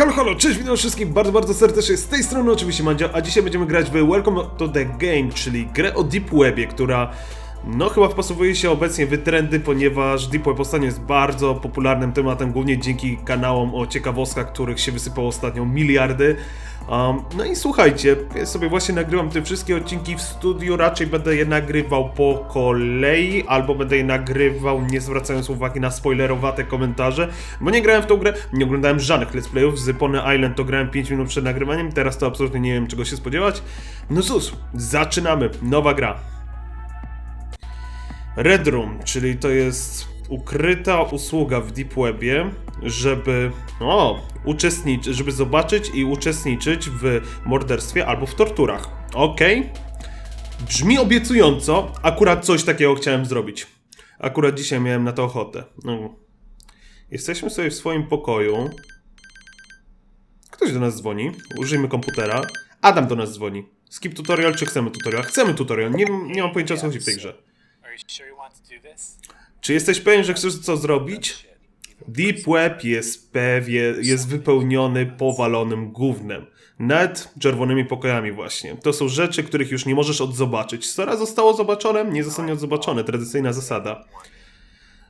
Halo, halo, cześć, witam wszystkim bardzo, bardzo serdecznie z tej strony oczywiście Mandzio, a dzisiaj będziemy grać w Welcome to the Game, czyli grę o Deep Webie, która no chyba wpasowuje się obecnie w trendy, ponieważ Deep Web ostatnio jest bardzo popularnym tematem, głównie dzięki kanałom o ciekawostkach, których się wysypało ostatnio miliardy. Um, no i słuchajcie, ja sobie właśnie nagrywam te wszystkie odcinki w studiu, raczej będę je nagrywał po kolei, albo będę je nagrywał nie zwracając uwagi na spoilerowate komentarze, bo nie grałem w tą grę, nie oglądałem żadnych let's playów, z Pony Island to grałem 5 minut przed nagrywaniem, teraz to absolutnie nie wiem czego się spodziewać. No cóż, zaczynamy, nowa gra. Red Room, czyli to jest ukryta usługa w Deep Webie, żeby o, uczestniczyć, żeby zobaczyć i uczestniczyć w morderstwie albo w torturach. Okej. Brzmi obiecująco, akurat coś takiego chciałem zrobić. Akurat dzisiaj miałem na to ochotę. No. Jesteśmy sobie w swoim pokoju. Ktoś do nas dzwoni. Użyjmy komputera. Adam do nas dzwoni. Skip tutorial, czy chcemy tutorial? Chcemy tutorial. Nie, nie mam pojęcia o co chodzi w tej grze. Czy jesteś pewien, że chcesz co zrobić? Deep Web jest pewie, jest wypełniony powalonym gównem. Nawet czerwonymi pokojami właśnie. To są rzeczy, których już nie możesz odzobaczyć. Co raz zostało zobaczone, nie zostanie odzobaczone. Tradycyjna zasada.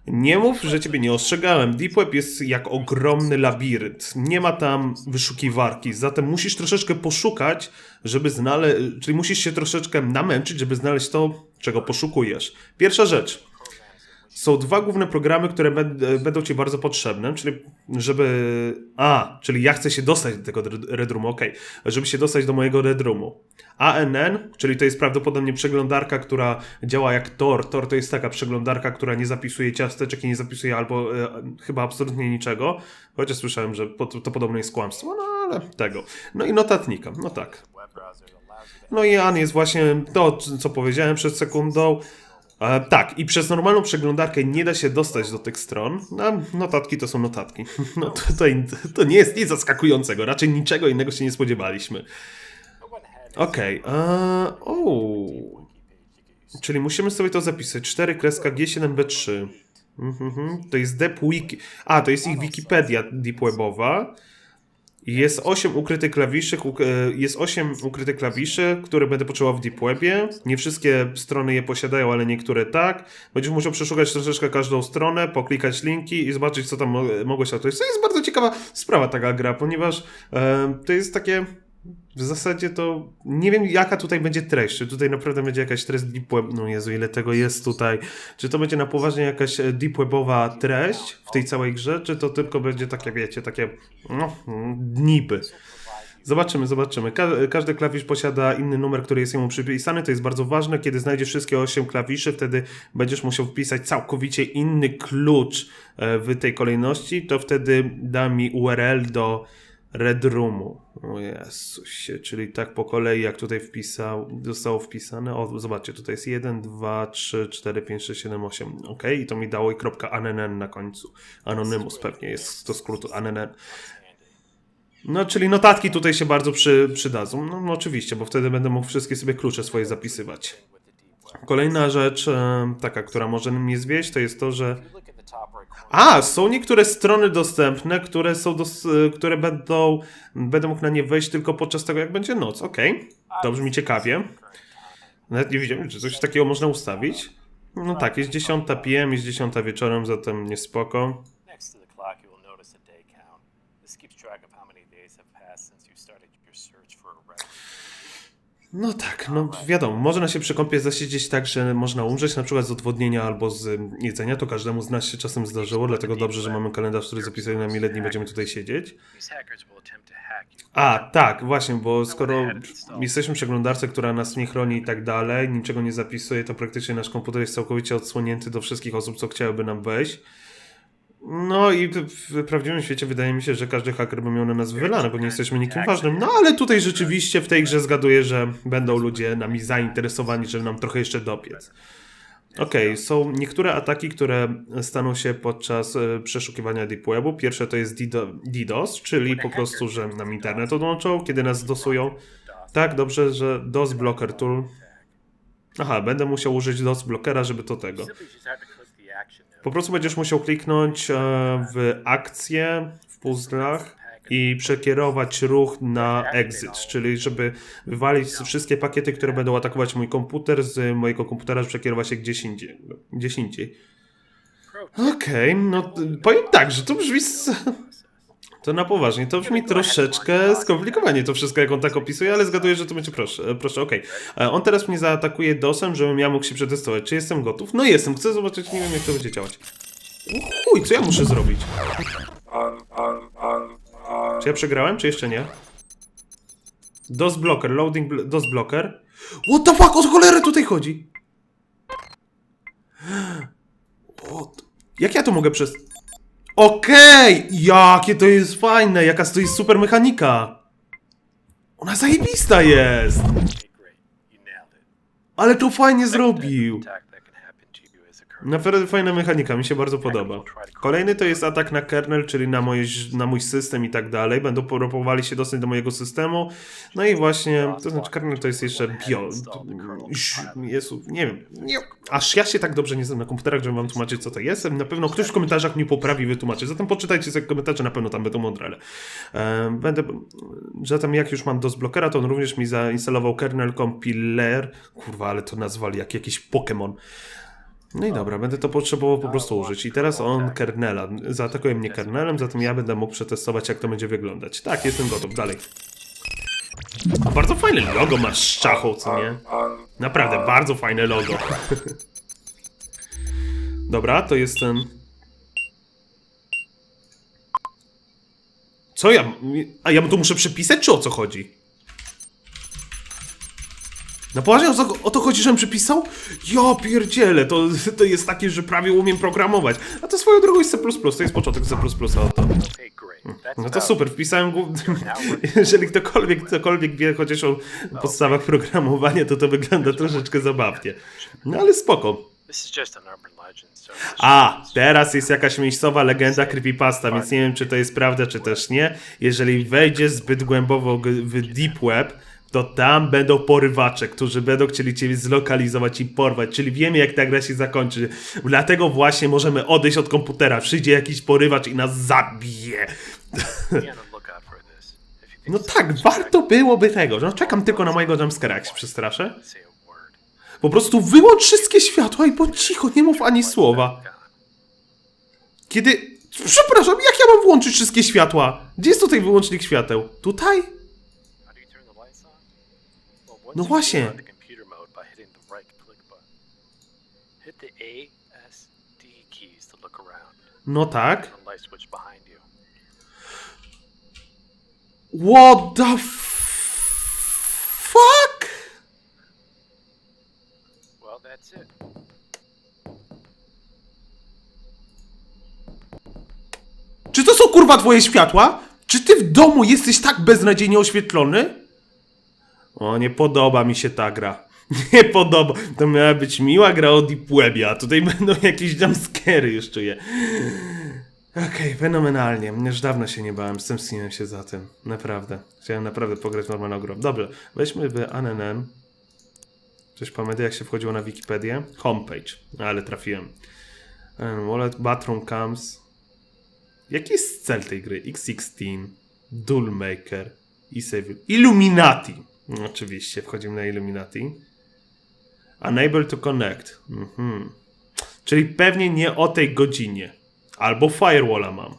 Nie mów, że ciebie nie ostrzegałem. Deep Web jest jak ogromny labirynt. Nie ma tam wyszukiwarki, zatem musisz troszeczkę poszukać, żeby znaleźć, czyli musisz się troszeczkę namęczyć, żeby znaleźć to, czego poszukujesz. Pierwsza rzecz. Są dwa główne programy, które bę- będą ci bardzo potrzebne, czyli żeby... A, czyli ja chcę się dostać do tego Red- Roomu, okej. Żeby się dostać do mojego Red Roomu. ANN, czyli to jest prawdopodobnie przeglądarka, która działa jak Tor. Tor to jest taka przeglądarka, która nie zapisuje ciasteczek i nie zapisuje albo e, chyba absolutnie niczego. Chociaż słyszałem, że po, to podobno jest kłamstwo, no ale tego. No i notatnika, no tak. To No i An jest właśnie to, co powiedziałem przed sekundą. E, tak, i przez normalną przeglądarkę nie da się dostać do tych stron. No, notatki to są notatki. No to, to, nie jest nic zaskakującego, raczej niczego innego się nie spodziewaliśmy. Okej, okay, o, czyli musimy sobie to zapisać. 4 kreska G7B3. Mhm, to jest Deep Wiki. A, to jest ich Wikipedia deepwebowa. Jest 8 ukrytych klawiszy, e, jest 8 ukrytych klawiszy, które będę potrzebował w Deep Webie. Nie wszystkie strony je posiadają, ale niektóre tak. Będziesz musiał przeszukać troszeczkę każdą stronę, poklikać linki i zobaczyć, co tam mo- mogło się odbyć. To jest bardzo ciekawa sprawa taka gra, ponieważ e, to jest takie w zasadzie to nie wiem, jaka tutaj będzie treść. Czy tutaj naprawdę będzie jakaś treść deep web. No Jezu, ile tego jest tutaj. Czy to będzie na poważnie jakaś e, deep webowa treść w tej całej grze, czy to tylko będzie takie, wiecie, takie no, niby. Zobaczymy, zobaczymy. Ka każdy klawisz posiada inny numer, który jest jemu przypisany. To jest bardzo ważne. Kiedy znajdziesz wszystkie 8 klawiszy, wtedy będziesz musiał wpisać całkowicie inny klucz e, w tej kolejności. To wtedy da mi URL do Red Roomu. O Jezusie, czyli tak po kolei, jak tutaj wpisał, zostało wpisane. O, zobaczcie, tutaj jest 1, 2, 3, 4, 5, 6, 7, 8. Ok, i to mi dało i kropka ANN na końcu. Anonymous pewnie jest to skrót ANN. No, czyli notatki tutaj się bardzo przy, przydadzą. No, no oczywiście, bo wtedy będę mógł wszystkie sobie klucze swoje zapisywać. Kolejna rzecz, taka, która może mnie zwieść, to jest to, że a, są niektóre strony dostępne, które są dos- y, które będą, będę mógł na nie wejść tylko podczas tego, jak będzie noc. Okej, to brzmi ciekawie. Nawet nie wiedziałem, czy coś takiego można ustawić. No tak, jest 10 PM, jest 10 wieczorem, zatem nie spoko. next to the clock, you will notice a day count. This keeps track of how many days have passed since you started your search for a record. No tak, no wiadomo, można się przy kąpie zasiedzieć tak, że można umrzeć na przykład z odwodnienia albo z jedzenia, to każdemu z nas się czasem zdarzyło, dlatego dobrze, że mamy kalendarz, który zapisuje nam ile dni będziemy tutaj siedzieć. A, tak, właśnie, bo skoro jesteśmy przeglądarce, która nas nie chroni i tak dalej, niczego nie zapisuje, to praktycznie nasz komputer jest całkowicie odsłonięty do wszystkich osób, co chciałyby nam wejść. No i w, prawdziwym świecie wydaje mi się, że każdy haker by miał na nas wylane, bo nie jesteśmy nikim ważnym. No ale tutaj rzeczywiście w tej grze zgaduję, że będą ludzie nami zainteresowani, żeby nam trochę jeszcze dopiec. Okej, są niektóre ataki, które staną się podczas e, przeszukiwania Deep Webu. Pierwsze to jest DDoS, czyli po prostu, że nam internet odłączą, kiedy nas dosują. Tak, dobrze, że DOS Blocker Tool. Aha, będę musiał użyć DOS Blockera, żeby to tego. Po prostu będziesz musiał kliknąć e, w akcję w puzzlach i przekierować ruch na exit, czyli żeby wywalić wszystkie pakiety, które będą atakować mój komputer z mojego komputera, przekierować je gdzieś indziej. Gdzieś indziej. Okej, no t- powiem tak, że to brzmi... To na poważnie, to brzmi troszeczkę skomplikowanie to wszystko, jak on tak opisuje, ale zgaduję, że to będzie proszę. Proszę, okej. E, On teraz mnie zaatakuje dosem, żebym ja mógł się przetestować. Czy jestem gotów? No jestem, chcę zobaczyć, nie wiem jak to będzie działać. Chuj, co ja muszę zrobić? Czy ja przegrałem, czy jeszcze nie? DOS blocker, loading bl- DOS blocker. What the fuck, o cholerę tutaj chodzi? What? Jak ja to mogę przez... Okej! Jakie to jest fajne! Jaka to jest super mechanika! Ona zajebista jest! Ale to fajnie zrobił! Attack that can happen to you as a current. Naprawdę fajna mechanika, mi się bardzo podoba. Kolejny to jest atak na kernel, czyli na, moje, na mój system i tak dalej. Będą próbowali się dostać do mojego systemu. No i właśnie, to znaczy kernel to jest jeszcze bio. Jezu, nie wiem. Aż ja się tak dobrze nie znam na komputerach, żebym wam tłumaczyć co to jest. Na pewno ktoś w komentarzach mi poprawi i wytłumaczy. Zatem poczytajcie sobie komentarze, na pewno tam będą mądre. ale, e, Będę, zatem jak już mam DOS blockera, to on również mi zainstalował kernel compiler. Kurwa, ale to nazwali jak jakiś Pokémon. No i dobra, będę to potrzebował po prostu użyć. I teraz on kernela. Zaatakuje mnie kernelem, zatem ja będę mógł przetestować, jak to będzie wyglądać. Tak, jestem gotów. Dalej. A bardzo fajne logo masz szczachą, co nie? Naprawdę, bardzo fajne logo. Dobra, to jest ten... Co ja... A ja to muszę przepisać, czy o co chodzi? Na poważnie o, co, o to chodzi, żebym przepisał? Ja pierdzielę, to, to jest takie, że prawie umiem programować. A to swoją drogą jest C++, to jest początek C++, to... That's No to super, wpisałem. Jeżeli ktokolwiek, ktokolwiek wie chociaż o podstawach programowania, to to wygląda troszeczkę zabawnie. No ale spoko. A, teraz jest jakaś miejscowa legenda creepypasta, więc nie wiem, czy to jest prawda, czy też nie. Jeżeli wejdziesz zbyt głęboko w deep web, to tam będą porywacze, którzy będą chcieli ciebie zlokalizować i porwać, czyli wiemy, jak ta gra się zakończy. Dlatego właśnie możemy odejść od komputera. Przyjdzie jakiś porywacz i nas zabije. think No tak, warto byłoby tego. No czekam tylko na mojego jumpscare'a, jak się przestraszę. Po prostu wyłącz wszystkie światła i bądź cicho, nie mów ani słowa. Kiedy... Przepraszam, jak ja mam włączyć wszystkie światła? Gdzie jest tutaj wyłącznik świateł? Tutaj? Look around. No tak. What the fuck? Well, that's it. Czy to są kurwa twoje światła? Czy ty w domu jesteś tak beznadziejnie oświetlony? O, nie podoba mi się ta gra. Nie podoba. To miała być miła gra o Deep Webie, a tutaj będą jakieś jumpscary już czuję. Okej, fenomenalnie. Już dawno się nie bałem, stęskniłem się za tym. Naprawdę. Chciałem naprawdę pograć normalną grę. Dobrze, weźmy w ANNN. Coś pamiętam jak się wchodziło na Wikipedię? Homepage. Ale trafiłem. Wallet, Bathroom Comes. Jaki jest cel tej gry? X16, Doolmaker, Isavil, Illuminati. Oczywiście, wchodzimy na Illuminati. Unable to connect. Mhm. Czyli pewnie nie o tej godzinie. Albo firewalla mam.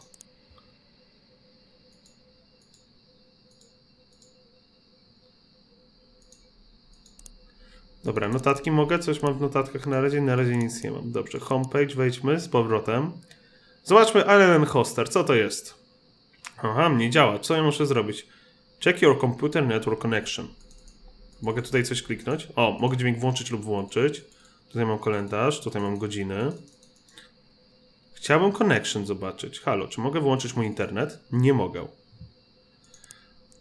Dobra, notatki mogę? Coś mam w notatkach na razie? Na razie nic nie mam. Dobrze, homepage, wejdźmy z powrotem. Zobaczmy Allen Hoster, co to jest? Aha, nie działa. Co ja muszę zrobić? Check your computer network connection. Mogę tutaj coś kliknąć? O, mogę dźwięk włączyć lub włączyć. Tutaj mam kalendarz, tutaj mam godziny. Chciałbym connection zobaczyć. Halo, czy mogę włączyć mój internet? Nie mogę.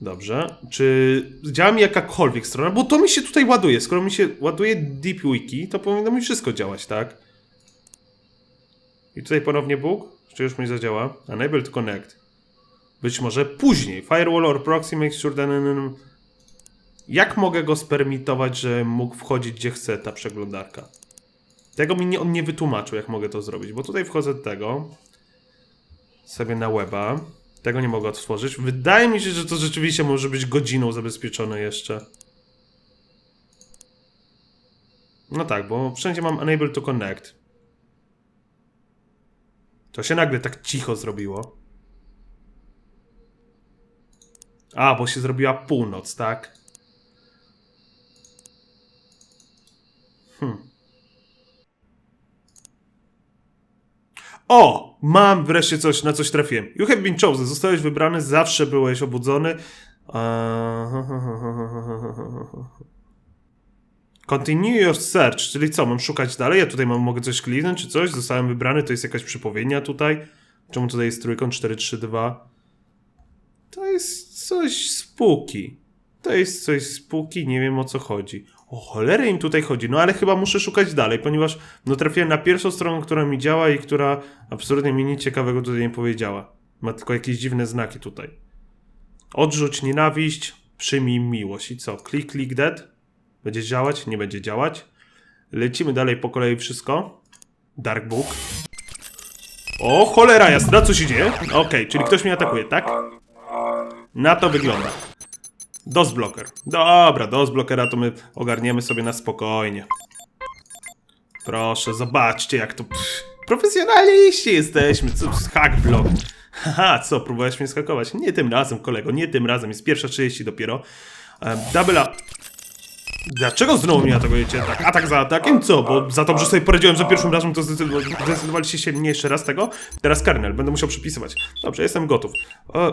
Dobrze. Czy działa mi jakakolwiek strona? Bo to mi się tutaj ładuje. Skoro mi się ładuje DeepWiki, to powinno mi wszystko działać, tak? I tutaj ponownie Bóg? Czy już mi zadziała? Unable to connect. Być może później. Firewall or proxy makes sure that... Jak mogę go spermitować, że mógł wchodzić gdzie chce ta przeglądarka? Tego mi nie, on nie wytłumaczył, jak mogę to zrobić. Bo tutaj wchodzę do tego. Sobie na weba. Tego nie mogę otworzyć. Wydaje mi się, że to rzeczywiście może być godziną zabezpieczone jeszcze. No tak, bo wszędzie mam unable to connect. To się nagle tak cicho zrobiło. A, bo się zrobiła północ, tak? Hmm. O! Mam wreszcie coś, na coś trafiłem. You have been chosen. Zostałeś wybrany, zawsze byłeś obudzony. Eee, Continue your search, czyli co, mam szukać dalej? Ja tutaj mam, mogę coś kliknąć czy coś? Zostałem wybrany, to jest jakaś przypowiednia tutaj. Czemu tutaj jest trójkąt 4, 3, 2? To jest coś spóki. To jest coś spóki, nie wiem o co chodzi. O cholerę im tutaj chodzi, no ale chyba muszę szukać dalej, ponieważ no trafiłem na pierwszą stronę, która mi działa i która absolutnie mi nic ciekawego tutaj nie powiedziała. Ma tylko jakieś dziwne znaki tutaj. Odrzuć nienawiść, przyjmij miłość. I co? Klik, klik, dead? Będzie działać? Nie będzie działać. Lecimy dalej po kolei wszystko. Dark Book. O, cholera jasna, co się dzieje? Okej, czyli ktoś mnie atakuje, tak? Na to wygląda. DOS blocker. Dobra, DOS blockera to my ogarniemy sobie na spokojnie. Proszę, zobaczcie jak to... Pff, profesjonaliści jesteśmy, co, hack block. Haha, co, próbowałeś mnie skakować? Nie tym razem, kolego, nie tym razem, jest pierwsza 30 dopiero. E, double up. Dlaczego znowu mnie atakujecie? Tak, atak za atakiem? Co? Bo za to, że sobie poradziłem za pierwszym razem, to zdecydowa- zdecydowaliście się nie jeszcze raz tego? Teraz kernel, będę musiał przypisywać. Dobrze, jestem gotów. E,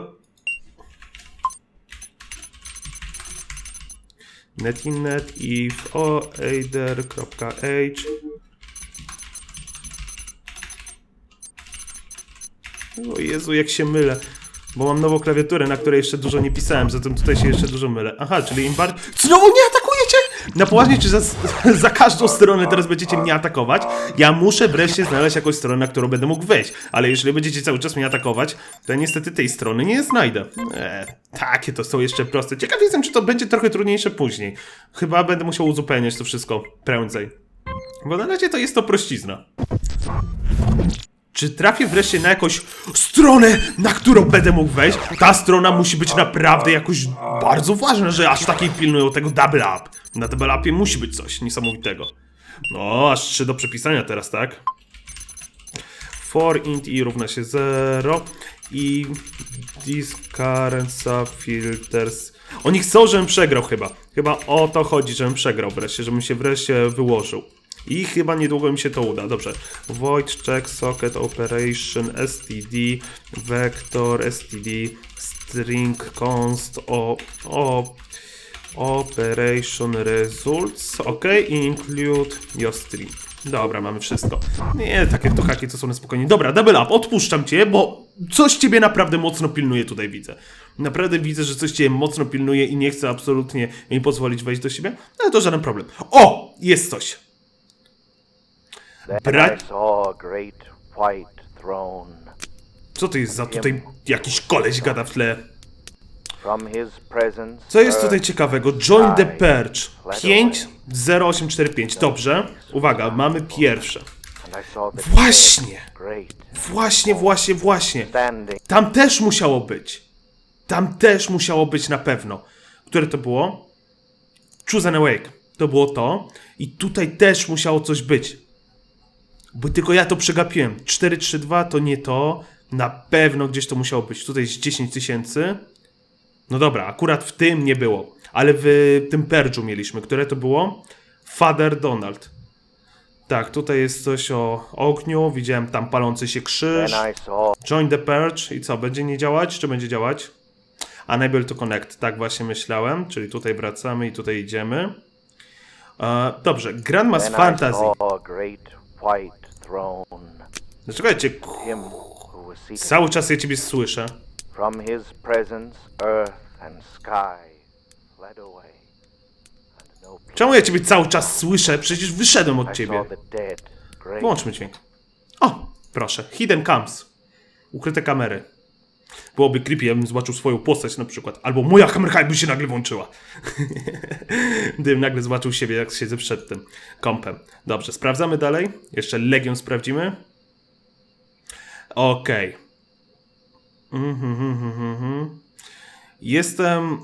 netinet if oader.h O Jezu, jak się mylę. Bo mam nową klawiaturę, na której jeszcze dużo nie pisałem, zatem tutaj się jeszcze dużo mylę. Aha, czyli im bardziej... Znowu nie? Na poważnie, czy za, za każdą stronę teraz będziecie mnie atakować? Ja muszę wreszcie znaleźć jakąś stronę, na którą będę mógł wejść. Ale jeżeli będziecie cały czas mnie atakować, to ja niestety tej strony nie znajdę. Eee, takie to są jeszcze proste. Ciekaw jestem, czy to będzie trochę trudniejsze później. Chyba będę musiał uzupełniać to wszystko prędzej. Bo na razie to jest to prościzna. Czy trafię wreszcie na jakąś stronę, na którą będę mógł wejść? Ta strona musi być naprawdę jakoś bardzo ważna, że aż takiej pilnują tego double up. Na double upie musi być coś niesamowitego. No, aż 3 do przepisania teraz, tak? For int i równa się 0 i this current subfilters. Oni chcą, żebym przegrał chyba. Chyba o to chodzi, żebym przegrał wreszcie, żebym się wreszcie wyłożył. I chyba niedługo mi się to uda. Dobrze. Void check socket operation std vector std string const o, o operation results. Ok, include your string. Dobra, mamy wszystko. Nie, takie to haki to są na spokojnie. Dobra, double up, odpuszczam cię, bo coś ciebie naprawdę mocno pilnuje tutaj widzę. Naprawdę widzę, że coś cię mocno pilnuje i nie chcę absolutnie mi pozwolić wejść do siebie. Ale to żaden problem. O! Jest coś. Throne. Co to jest za tutaj jakiś koleś gada w tle? Co jest tutaj ciekawego? Join the Perch 50845. Dobrze. Uwaga, mamy pierwsze. Właśnie. Właśnie, właśnie, właśnie. Tam też musiało być. Tam też musiało być na pewno. Które to było? Choose an Awake. To było to. I tutaj też musiało coś być. Bo tylko ja to przegapiłem. 432 to nie to. Na pewno gdzieś to musiało być. Tutaj jest 10 tysięcy. No dobra, akurat w tym nie było. Ale w tym Perdżu mieliśmy. Które to było? Father Donald. Tak, tutaj jest coś o ogniu. Widziałem tam palący się krzyż. Join the Purge i co, będzie nie działać, czy będzie działać? Unable to connect, tak właśnie myślałem, czyli tutaj wracamy i tutaj idziemy. E, dobrze, Grandma's Fantasy. Dlaczego ja cię cały czas ja ciebie słyszę? From his presence, earth and sky fled away. No Czemu ja ciebie cały czas słyszę? Przecież wyszedłem od ciebie. Wyłączmy dźwięk. O, proszę, Hidden Cams. Ukryte kamery. Byłoby creepy, ja bym zobaczył swoją postać na przykład. Albo moja kamerka by się nagle włączyła. Gdybym nagle zobaczył siebie, jak siedzę przed tym kompem. Dobrze, sprawdzamy dalej. Jeszcze Legion sprawdzimy. Okej. Mhm, mhm, mhm, mhm. Jestem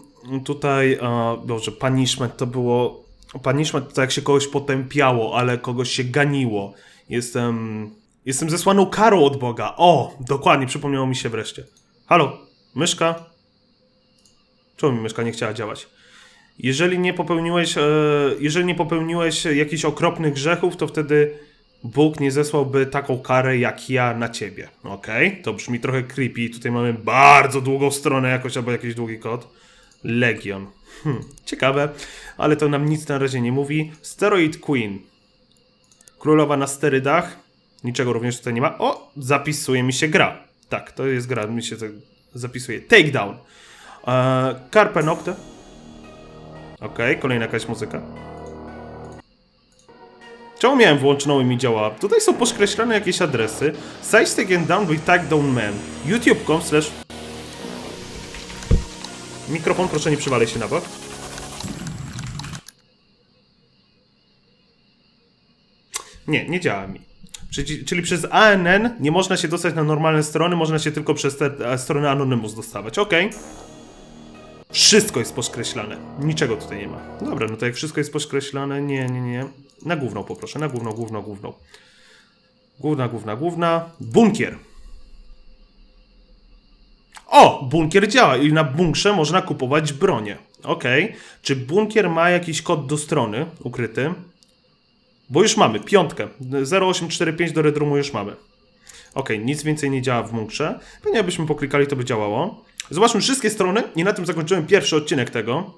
tutaj. Boże, punishment to było. Punishment to jak się kogoś potępiało, ale kogoś się ganiło. Jestem. Jestem zesłaną karą od Boga. O, dokładnie, przypomniało mi się wreszcie. Halo, myszka? Czemu mi myszka nie chciała działać? Jeżeli nie popełniłeś, e, jeżeli nie popełniłeś jakichś okropnych grzechów, to wtedy Bóg nie zesłałby taką karę jak ja na ciebie. Okej, to brzmi trochę creepy. Tutaj mamy bardzo długą stronę jakoś albo jakiś długi kod. Legion. Hm, ciekawe, ale to nam nic na razie nie mówi. Steroid Queen. Królowa na sterydach. Niczego również tutaj nie ma. O, zapisuje mi się gra. Tak, to jest gra, mi się zapisuje. Takedown. Eee, Carpe Nocte. Okej, kolejna jakaś muzyka. Czemu miałem włączoną i mi działała? Tutaj są podkreślone jakieś adresy. Size taken down by takedown man. youtube.com slash Mikrofon, proszę nie przywalaj się na bok. Nie, nie działa mi. Czyli, przez ANN nie można się dostać na normalne strony, można się tylko przez te e, strony Anonymous dostawać. Okej. Wszystko jest podkreślane. Niczego tutaj nie ma. Dobra, no to jak wszystko jest podkreślane, nie, nie, nie. Na główną poproszę, na główną, główną, główną. Główna, główna, główna. Bunkier. O, bunkier działa i na bunkrze można kupować bronię. Okej. Czy bunkier ma jakiś kod do strony ukryty? Bo już mamy, piątkę. 0845 do Redrumu już mamy. Okej, nic więcej nie działa w bunkrze. Pewnie jakbyśmy poklikali, to by działało. Zobaczmy wszystkie strony i na tym zakończyłem pierwszy odcinek tego.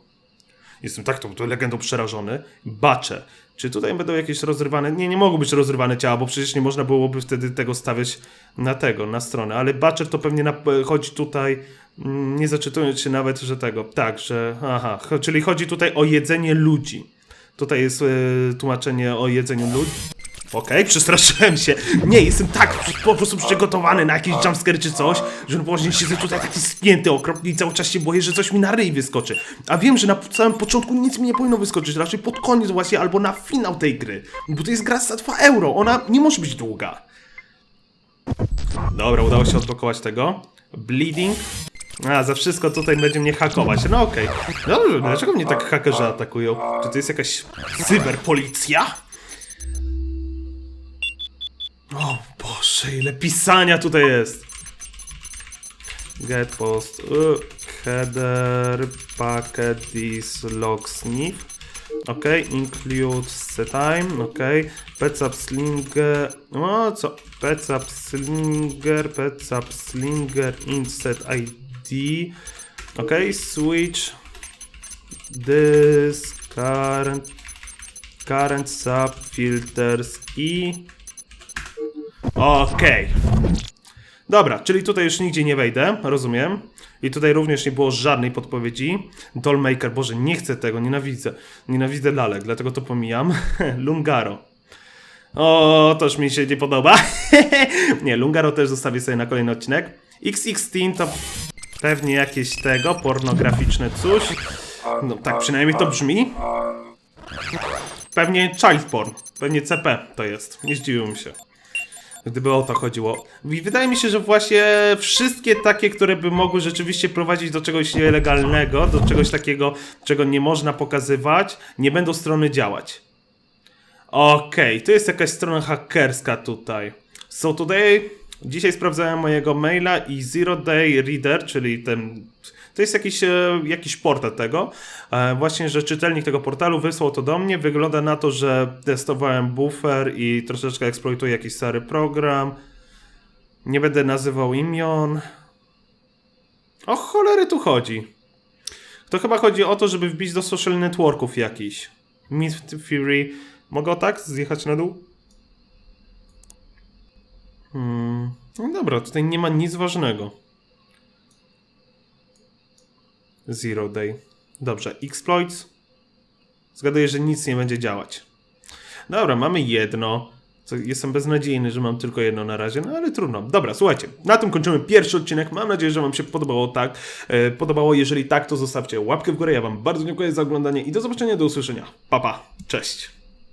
Jestem tak tą, tą legendą przerażony. Baczę. Czy tutaj będą jakieś rozrywane? Nie, nie mogą być rozrywane ciała, bo przecież nie można byłoby wtedy tego stawiać na tego, na stronę. Ale Butcher to pewnie na, chodzi tutaj, mm, nie zaczytując się nawet, że tego, tak, że, aha, czyli chodzi tutaj o jedzenie ludzi. Tutaj jest e, tłumaczenie o jedzeniu ludzi. Okej, przestraszyłem się. Nie, jestem tak po prostu przygotowany na jakiś jumpscare czy coś, że właśnie siedzę tutaj taki spięty okropnie i cały czas się boję, że coś mi na ryj wyskoczy. A wiem, że na samym początku nic mi nie powinno wyskoczyć, raczej pod koniec właśnie albo na finał tej gry. Bo to jest gra za 2 euro, ona nie może być długa. Dobra, udało się odblokować tego. Bleeding. A, za wszystko tutaj będzie mnie hakować. No okej. Dobrze, dlaczego mnie tak hakerzy atakują? Czy to jest jakaś cyberpolicja? O Boże, ile pisania tutaj jest. Get post, uh, header, packet, this, log, sniff. Ok, include setime, ok. Petsap slinger, o co? Petsap slinger, petsap slinger, inset ID. Ok, switch this current, current sub filters i Okej. Dobra, czyli tutaj już nigdzie nie wejdę, rozumiem. I tutaj również nie było żadnej podpowiedzi. Dollmaker, Boże, nie chcę tego, nienawidzę. Nienawidzę lalek, dlatego to pomijam. Lungaro. O, toż mi się nie podoba. nie, Lungaro też zostawię sobie na kolejny odcinek. XX Teen to pewnie jakieś tego, pornograficzne coś. No tak przynajmniej to brzmi. Pewnie child porn, pewnie CP to jest, nie zdziwiłem się gdyby o to chodziło. I wydaje mi się, że właśnie wszystkie takie, które by mogły rzeczywiście prowadzić do czegoś nielegalnego, do czegoś takiego, czego nie można pokazywać, nie będą strony działać. Okej, tu jest jakaś strona hakerska tutaj. So today, dzisiaj sprawdzałem mojego maila i Zero Day Reader, czyli ten, to jest jakiś, e, jakiś portal tego, e, właśnie, że czytelnik tego portalu wysłał to do mnie, wygląda na to, że testowałem buffer i troszeczkę eksploituję jakiś stary program. Nie będę nazywał imion. O cholery tu chodzi. To chyba chodzi o to, żeby wbić do social networków jakiś. Myth Fury. Mogę tak zjechać na dół? Hmm. No dobra, tutaj nie ma nic ważnego. Zero Day. Dobrze, exploits. Zgaduję, że nic nie będzie działać. Dobra, mamy jedno. Jestem beznadziejny, że mam tylko jedno na razie, no ale trudno. Dobra, słuchajcie, na tym kończymy pierwszy odcinek. Mam nadzieję, że Wam się podobało tak. E, podobało, jeżeli tak, to zostawcie łapkę w górę. Ja Wam bardzo dziękuję za oglądanie i do zobaczenia, do usłyszenia. Pa, pa, cześć.